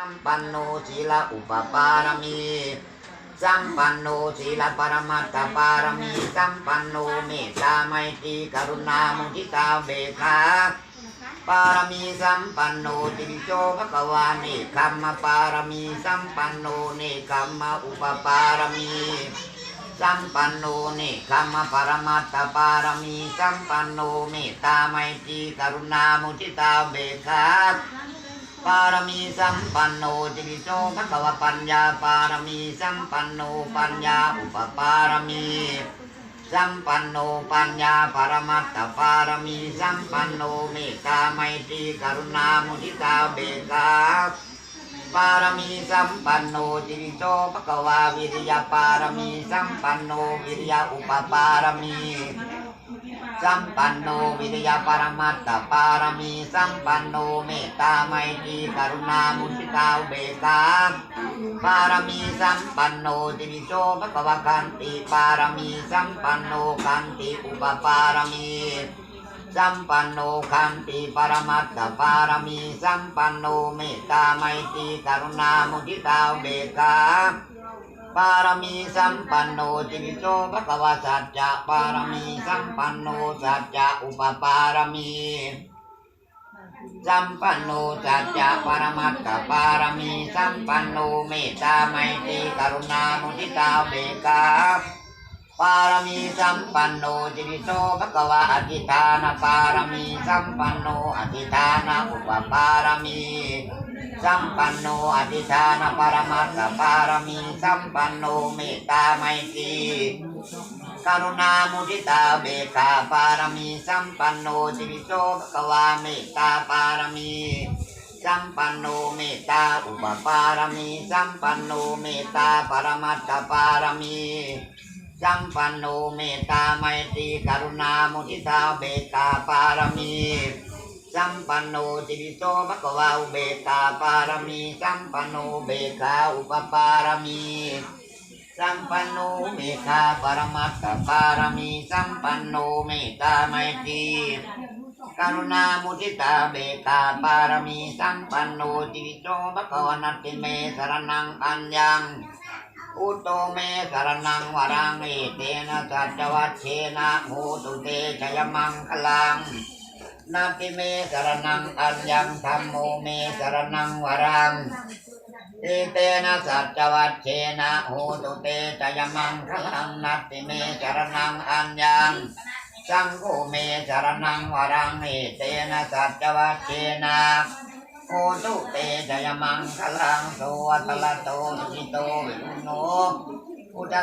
สัมปันโนศีลอุปปารมีสัมปันโนศีลปรมัตถปารมีสัมปันโนเมตตาไมตรีกรุณามุทิตาเบกขาปารมีสัมปันโนติวิโชภควาเนคัมมปารมีสัมปันโนเนคัมมอุปปารมีสัมปันโนเนคัมมปรมัตถปารมีสัมปันโนเมตตาไมตรีกรุณามุทิตาเบกขา ปารมีสัมปันโนจิริโสภควปัญญาปารมีสัมปันโนปัญญาอุปปารมีสัมปันโนปัญญาปรมัตถปารมีสัมปันโนเมตตาไมตรีกรุณามุทิตาเบกาปารมีสัมปันโนจิริโสภควาวิริยปารมีสัมปันโนวิริยอุปปารมี สัมปันโนวิริยปรมัตถปารมีสัมปันโนเมตตาไมตรีกรุณามุทิตาเบกขาปารมีสัมปันโนติวิโชภควคันติปารมีสัมปันโนคันติอุปปารมีสัมปันโนคันติปรมัตถปารมีสัมปันโนเมตตาไมตรีกรุณามุทิตาเบกา ปารมีสัมปันโนจิริโสภควาสัจจะปารมีสัมปันโนสัจจะอุปปารมีสัมปันโนสัจจะปรมัตถปารมีสัมปันโนเมตตาไมตรีกรุณามุทิตาเบกาปารมีสัมปันโนจิริโสภควาอธิฐานปารมีสัมปันโนอธิฐานอุปปารมี สัมปันโนอธิฐานปรมัตถปารมีสัมปันโนเมตตาไมตรีกรุณามุทิตาเบกขาปารมีสัมปันโนจิวิโสภควาเมตตาปารมีสัมปันโนเมตตาอุปปารมีสัมปันโนเมตตาปรมัตถปารมีสัมปันโนเมตตาไมตรีกรุณามุทิตาเบกขาปารมี สัมปันโนจิวิโสภควาอุเบกขาปารมีสัมปันโนเบกขาอุปปารมีสัมปันโนเมตตาปรมัตถปารมีสัมปันโนเมตตาไมตรีกรุณามุทิตาเบกขาปารมีสัมปันโนจิวิโสภควนัตติเมสรนังอัญญังอุตโตเมสรนังวรังเอเตนะสัจวัชเชนะโหตุเตชยมังคลัง นาติเมสรนังอัญญังธรรมโมเมสรนังวรังเอเตนะสัจวัชเชนะโหตุเตจยมังคลังนาติเมสรนังอัญญังสังโฆเมสรนังวรังเอเตนะสัจวัชเชนะโหตุเตจยมังคลังโสตละโตสุขิโตวิโนพุทธ